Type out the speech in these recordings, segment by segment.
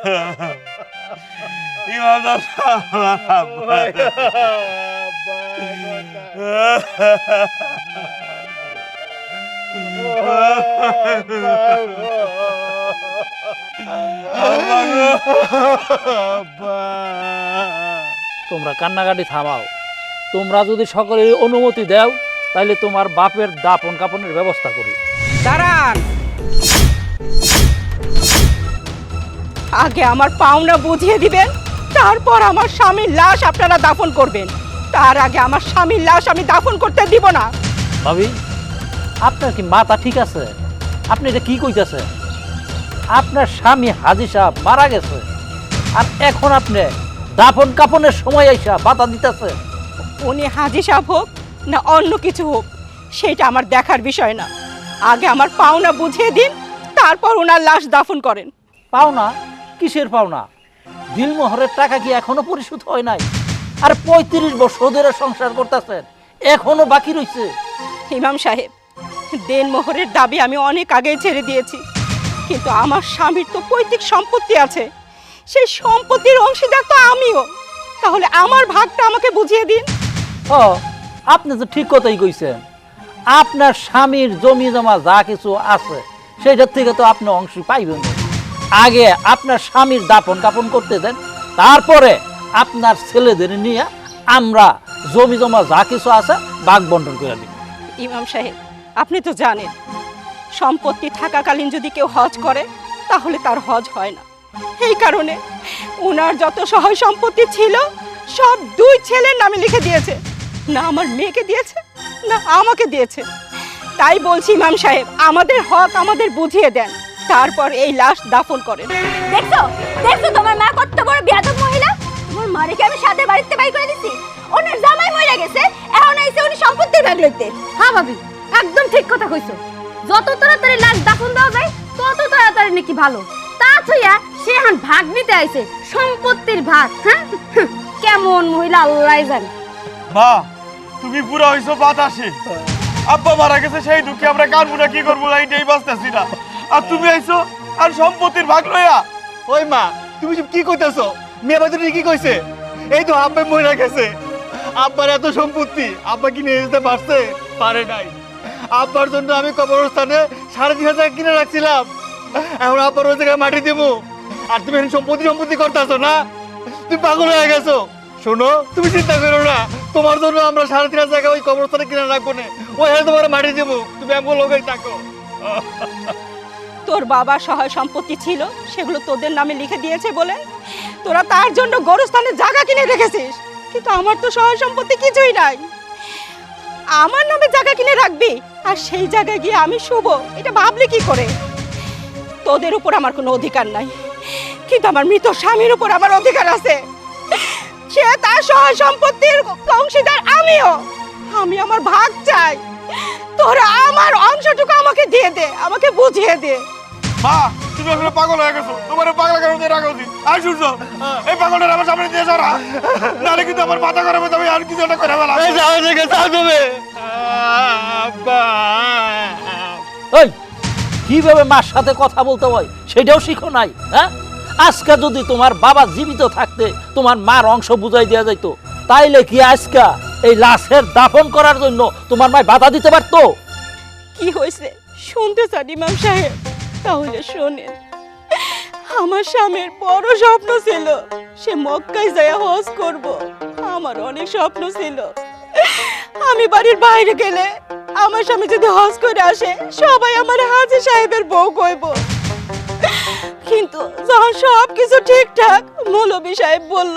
তোমরা কান্নাকাটি থামাও। তোমরা যদি সকলের অনুমতি দাও তাহলে তোমার বাপের দাপন কাপনের ব্যবস্থা করি। দাঁড়ান! আগে আমার পাওনা বুঝিয়ে দিবেন তারপর আমার স্বামীর লাশ আপনারা দাফন করবেন। তার আগে আমার স্বামীর লাশ আমি দাফন করতে দিব না। ভাবি আপনার কি মাথা ঠিক আছে? আপনি এটা কি কইতেছে আপনার স্বামী হাজি সাহেব মারা গেছে আর এখন আপনি দাফন কাপনের সময় আইসা বাধা দিতেছে উনি হাজি সাহেব হোক না অন্য কিছু হোক সেটা আমার দেখার বিষয় না। আগে আমার পাওনা বুঝিয়ে দিন তারপর ওনার লাশ দাফন করেন। পাওনা? কিসের পাওনা? দিলমোহরের টাকা কি এখনও পরিশোধ হয় নাই? আর পঁয়ত্রিশ বছর ধরে সংসার করতেছেন এখনও বাকি রইছে। ইমাম সাহেব দেন মোহরের দাবি আমি অনেক আগেই ছেড়ে দিয়েছি। কিন্তু আমার স্বামীর তো পৈতৃক সম্পত্তি আছে। সেই সম্পত্তির অংশীদার তো আমিও। তাহলে আমার ভাগটা আমাকে বুঝিয়ে দিন। ও আপনি তো ঠিক কথাই কইছেন আপনার স্বামীর জমি জমা যা কিছু আছে সেটার থেকে তো আপনি অংশ পাইবেন। আগে আপনার স্বামীর দাপন কাপন করতে দেন, তারপরে আপনার ছেলেদের নিয়ে আমরা জমি জমা যা কিছু আছে বাঘ বন্টন করে দিব। ইমাম সাহেব, আপনি তো জানেন, সম্পত্তি থাকাকালীন যদি কেউ হজ করে, তাহলে তার হজ হয় না। এই কারণে ওনার যত সহায় সম্পত্তি ছিল, সব দুই ছেলের নামে লিখে দিয়েছে। না আমার মেয়েকে দিয়েছে, না আমাকে দিয়েছে। তাই বলছি ইমাম সাহেব, আমাদের হক আমাদের বুঝিয়ে দেন। তারপর এই লাশ দাফন করেন। দেখছ? দেখছ তোমার মা কত বড় বিয়াদব মহিলা? তোমার মারে কি আমি সাথে বাড়িতে বাই করে দিছি? ওনার জামাই মরে গেছে এখন আইছে উনি সম্পত্তির ভাগ লইতে। হ্যাঁ ভাবি একদম ঠিক কথা কইছো। যত তাড়াতাড়ি লাশ দাফন দেওয়া যায় তত তাড়াতাড়ি নাকি ভালো। তা থইয়া সে এখন ভাগ নিতে আইছে সম্পত্তির ভাগ হ্যাঁ? কেমন মহিলা আল্লাহ জানে। মা তুমি পুরো হইছো বাতাসে। আব্বা মারা গেছে সেই দুঃখে আমরা কানবো না কি করব? না এইটাই বাঁচতেছি না। আর তুমি আইছো আর সম্পত্তির ভাগ লইয়া। ওই মা, তুমি সব কি কইতেছো? মেয়ে বাজারে কি কইছে? এই তো আব্বা মরে গেছে। আব্বার এত সম্পত্তি আব্বা কি নিয়ে যেতে পারছে? পারে নাই। আব্বার জন্য আমি কবরস্থানে সাড়ে তিন হাজার কিনে রাখছিলাম। এখন আব্বার ওই জায়গায় মাটি দেবো আর তুমি এখন সম্পত্তি সম্পত্তি করতেছো না? তুমি পাগল হয়ে গেছো। শোনো, তুমি চিন্তা করো না। তোমার জন্য আমরা সাড়ে তিন হাজার টাকা ওই কবরস্থানে কিনে রাখব না। ওই হাতে তোমার মাটি দেবো তুমি এমন লোকেই থাকো। তোর বাবা সহায় সম্পত্তি ছিল, সেগুলো তোদের নামে লিখে দিয়েছে বলে? তোরা তার জন্য গরুস্থানে জায়গা কিনে রেখেছিস, কিন্তু আমার তো সহায় সম্পত্তি কিছুই নাই। আমার নামে জায়গা কিনে রাখবি, আর সেই জায়গায় গিয়ে আমি শুভ এটা ভাবলি কি করে? তোদের উপর আমার কোনো অধিকার নাই, কিন্তু আমার মৃত স্বামীর উপর আমার অধিকার আছে। সে তার সহায় সম্পত্তির অংশীদার আমিও। আমি আমার ভাগ চাই। তোরা আমার অংশটুকু আমাকে দিয়ে দে, আমাকে বুঝিয়ে দে। মা তুমি আসলে পাগল হয়ে গেছো। তোমার কারণে রাখা উচিত আর সূর্য এই পাগলটা আমার সামনে দিয়ে সরা নাহলে কিন্তু আমার মাথা খারাপ হয়ে যাবে আর কিছু একটা করে ফেলা ওই কীভাবে মার সাথে কথা বলতে হয় সেটাও শিখো নাই হ্যাঁ? আজকে যদি তোমার বাবা জীবিত থাকতে তোমার মার অংশ বুঝাই দেওয়া যাইত তাইলে কি আজকা এই লাশের দাফন করার জন্য তোমার মায় বাধা দিতে পারতো? কি হয়েছে? শুনতে চান ইমাম সাহেব। তাহলে শোনেন, আমার স্বামীর বড় স্বপ্ন ছিল সে মক্কায় যায় হজ করব। আমার অনেক স্বপ্ন ছিল। আমি বাড়ির বাইরে গেলে আমার স্বামী যদি হজ করে আসে, সবাই আমার হাজি সাহেবের বউ কইব। কিন্তু যখন সব কিছু ঠিকঠাক মৌলবী সাহেব বলল,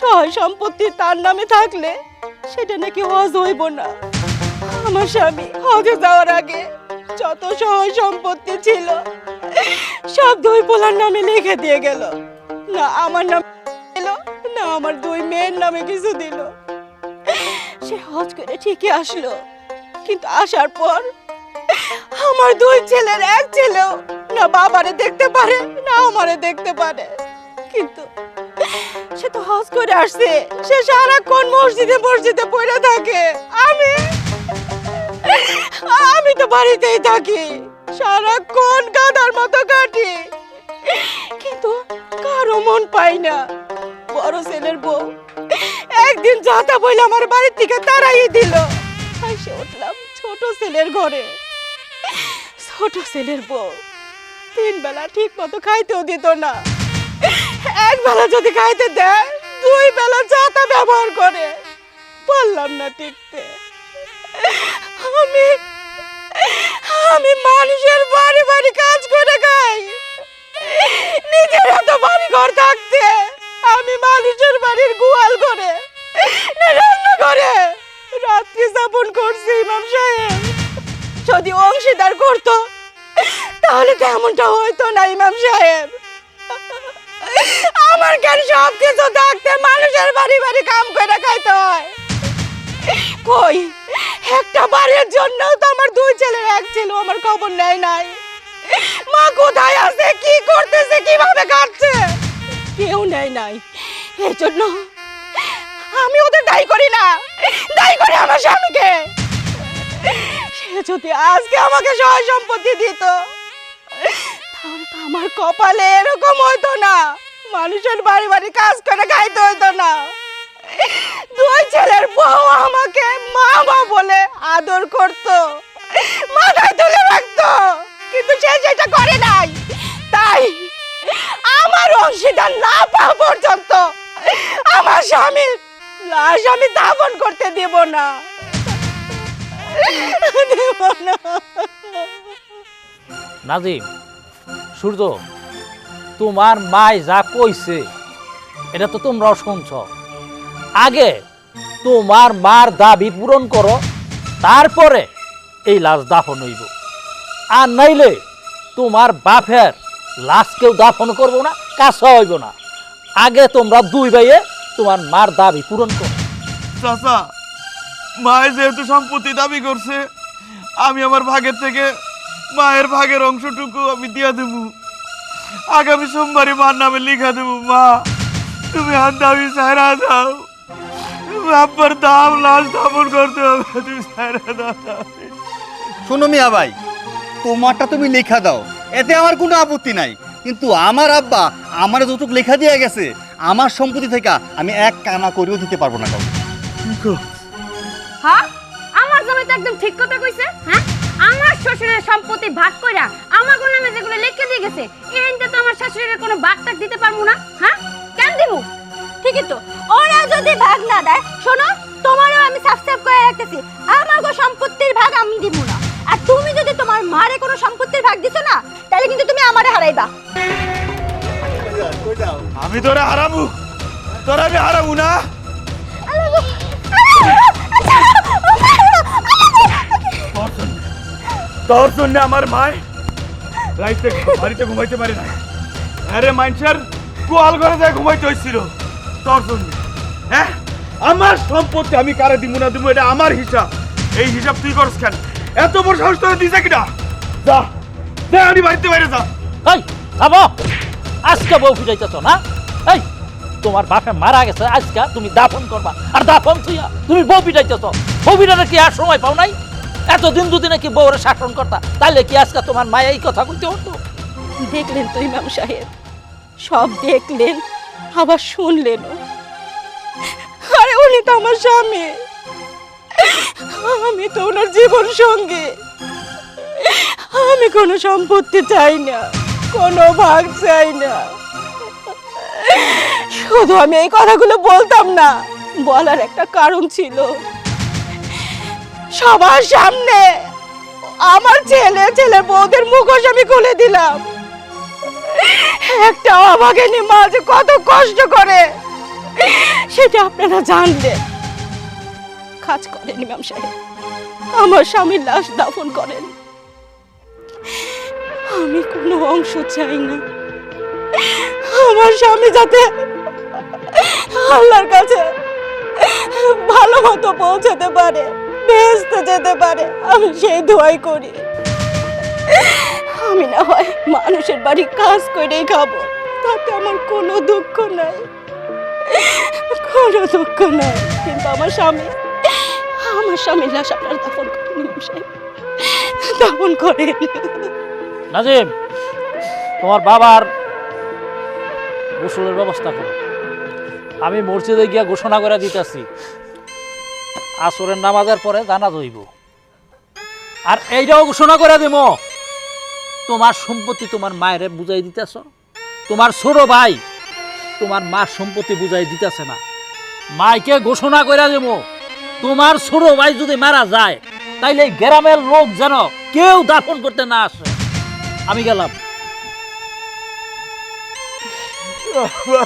সহায় সম্পত্তি তার নামে থাকলে সেটা নাকি হজ হইব না। আমার স্বামী হজে যাওয়ার আগে যত সহায় সম্পত্তি ছিল, সব দুই পোলার নামে লিখে দিয়ে গেল। না আমার নাম দিল, না আমার দুই মেয়ের নামে কিছু দিল। সে হজ করে ঠিকই আসলো, কিন্তু আসার পর আমার দুই ছেলের এক ছেলেও না বাবারে দেখতে পারে, না আমারে দেখতে পারে। কিন্তু সে তো হজ করে আসছে, সে সারাক্ষণ মসজিদে মসজিদে পড়ে থাকে। আমি আমি তো বাড়িতেই থাকি। সারাক্ষণ গাদার মতো কাটি। কিন্তু কারও মন পাই না। বড় ছেলের বউ একদিন যাতা বইলে আমার বাড়ির থেকে তাড়াই দিল। এসে উঠলাম ছোট ছেলের ঘরে। ছোট ছেলের বউ তিন বেলা ঠিক মতো খাইতেও দিত না। এক বেলা যদি খাইতে দেয়, দুই বেলা যাতা ব্যবহার করে। পারলাম না টিকতে। আমি আমি মানুষের বাড়ি বাড়ি কাজ করে খাই। নিজের এত বাড়ি ঘর থাকতে আমি মানুষের বাড়ির গোয়াল করে রান্না করে রাত্রি যাপন করছি ইমাম সাহেব। যদি অংশীদার করতো, তাহলে তো এমনটা হইতো না ইমাম সাহেব। আমার কেন সব কিছু থাকতে মানুষের বাড়ি বাড়ি কাম করে খাইতে হয়? কই? একটা বাড়ির জন্য তো আমার দুই ছেলের এক ছেলে, আমার খবর নেয় নাই। মা কোথায় আছে? কি করতেছে? কীভাবে কাটছে কেউ নেয় নাই। এই জন্য আমি ওদের দায়ী করি না। দায়ী করি আমার স্বামীকে। সে যদি আজকে আমাকে সহায় সম্পত্তি দিত আমার কপালে এরকম হইতো না। মানুষের বাড়ি বাড়ি কাজ করে খাইতে হইতো না। দুই ছেলের বউ আমাকে মা মা বলে আদর করত। মাথায় তুলে রাখতো। কিন্তু সে সেটা করে নাই, তাই আমার অংশীদার না পাওয়া পর্যন্ত আমার স্বামীর লাশ আমি দাফন করতে দেব না। দেব না। নাজিম, সূর্য, তোমার মায় যা কইছে, এটা তো তোমরাও শুনছ। আগে তোমার মার দাবি পূরণ করো, তারপরে এই লাশ দাফন হইব। আর নাইলে তোমার বাপের লাশ কেউ দাফন করব না কাছে হইব না। আগে তোমরা দুই ভাইয়ে তোমার মার দাবি পূরণ করো। চাচা, মায়ের যেহেতু সম্পত্তি দাবি করছে, আমি আমার ভাগের থেকে মায়ের ভাগের অংশটুকু আমি দিয়া দেবো। আগামী সোমবারে মার নামে লিখা দেবো, মা, তুমি হাত দাবি সারা দাও আব্বার দাম লাশ দাপন করতে হবে তুমি দাও শোনো মিয়া ভাই তোমারটা তুমি লেখা দাও এতে আমার কোনো আপত্তি নাই। কিন্তু আমার আব্বা আমার যতটুকু লেখা দিয়ে গেছে আমার সম্পত্তি থেকে আমি এক কানা করেও দিতে পারব না কাউকে। হ্যাঁ? আমার জামাই তো একদম ঠিক কথা কইছে হ্যাঁ? আমার শ্বশুরের সম্পত্তি ভাগ কইরা আমার কোন নামে যেগুলো লিখে দিয়ে গেছে এনতে তো আমার শাশুড়ির কোনো ভাগ টাক দিতে পারব না হ্যাঁ? কেন দিব ঠিকই তো। ওরা যদি ভাগ না দেয় শোনো তোমারও আমি সাবস্ক্রাইব করে রাখতেছি। আমাগো সম্পত্তির ভাগ আমি দিব না। আর তুমি যদি তোমার মারে কোনো সম্পত্তির ভাগ দিছো না তাহলে কিন্তু তুমি আমারে হারাইবা। আমি তোরা হারাবো তোরা আমি হারাবো না। তোর জন্য আমার মায় রাইতে বাড়িতে ঘুমাইতে পারে না আরে মানুষের গোয়াল ঘরে যায় ঘুমাইতে হয়েছিল তোর জন্য। আমার সম্পত্তি আমি কারে দিব না দিব এটা আমার হিসাব। এই হিসাব তুই করস কেন? এত বড় সাহস তোরা দিছে কিনা যা যা আমি বাড়িতে বাইরে যা। এই যাব আজকে বউ ফিরাইতেছ না? এই তোমার বাপে মারা গেছে আজকে তুমি দাফন করবা। আর দাফন থুইয়া তুমি বউ পিটাইতেছ। বউ পিটানোর কি আর সময় পাও নাই? এতদিন দুদিনে কি বউরে শাসন করতা? তাহলে কি আজকে তোমার মায়া এই কথা কইতে হতো দেখলেন তো ইমাম সাহেব সব দেখলেন আবার শুনলেনও। উনি তো আমার স্বামী। আমি তো ওনার জীবন সঙ্গী। আমি কোনো সম্পত্তি চাই না, কোনো ভাগ চাই না। শুধু আমি এই কথাগুলো বলতাম না, বলার একটা কারণ ছিল। সবার সামনে আমার ছেলে ছেলে বউদের মুখোশ আমি খুলে দিলাম। একটা অভাগিনী মা যে কত কষ্ট করে। সেটা আপনারা জানলেন কাজ করেন ইমাম সাহেব। আমার স্বামীর লাশ দাফন করেন। আমি কোনো অংশ চাই না। আমার স্বামী যাতে আল্লাহর কাছে ভালো মতো পৌঁছাতে পারে বেহেস্তে যেতে পারে, আমি সেই দোয়াই করি। আমি না হয় মানুষের বাড়ি কাজ করেই খাব। তাতে আমার কোনো দুঃখ নাই। দুঃখ নাই, কিন্তু আমার স্বামী, আমার লাশ আপনার দাফন করেন দাফন করেন। নাজিম, তোমার বাবার গোসলের ব্যবস্থা করো। আমি মসজিদে গিয়া ঘোষণা করে দিতেছি, আসরের নামাজের পরে জানা হইব। আর এইটাও ঘোষণা করে দেব, তোমার সম্পত্তি তোমার মায়ের বুঝাই দিতেছ? তোমার ছোট ভাই তোমার মার সম্পত্তি বুঝাই দিতেছে না। মাইকে ঘোষণা করে দেব তোমার ছোট ভাই যদি মারা যায়, তাইলে গ্রামের লোক যেন কেউ দাফন করতে না আসে। আমি গেলাম। বাবা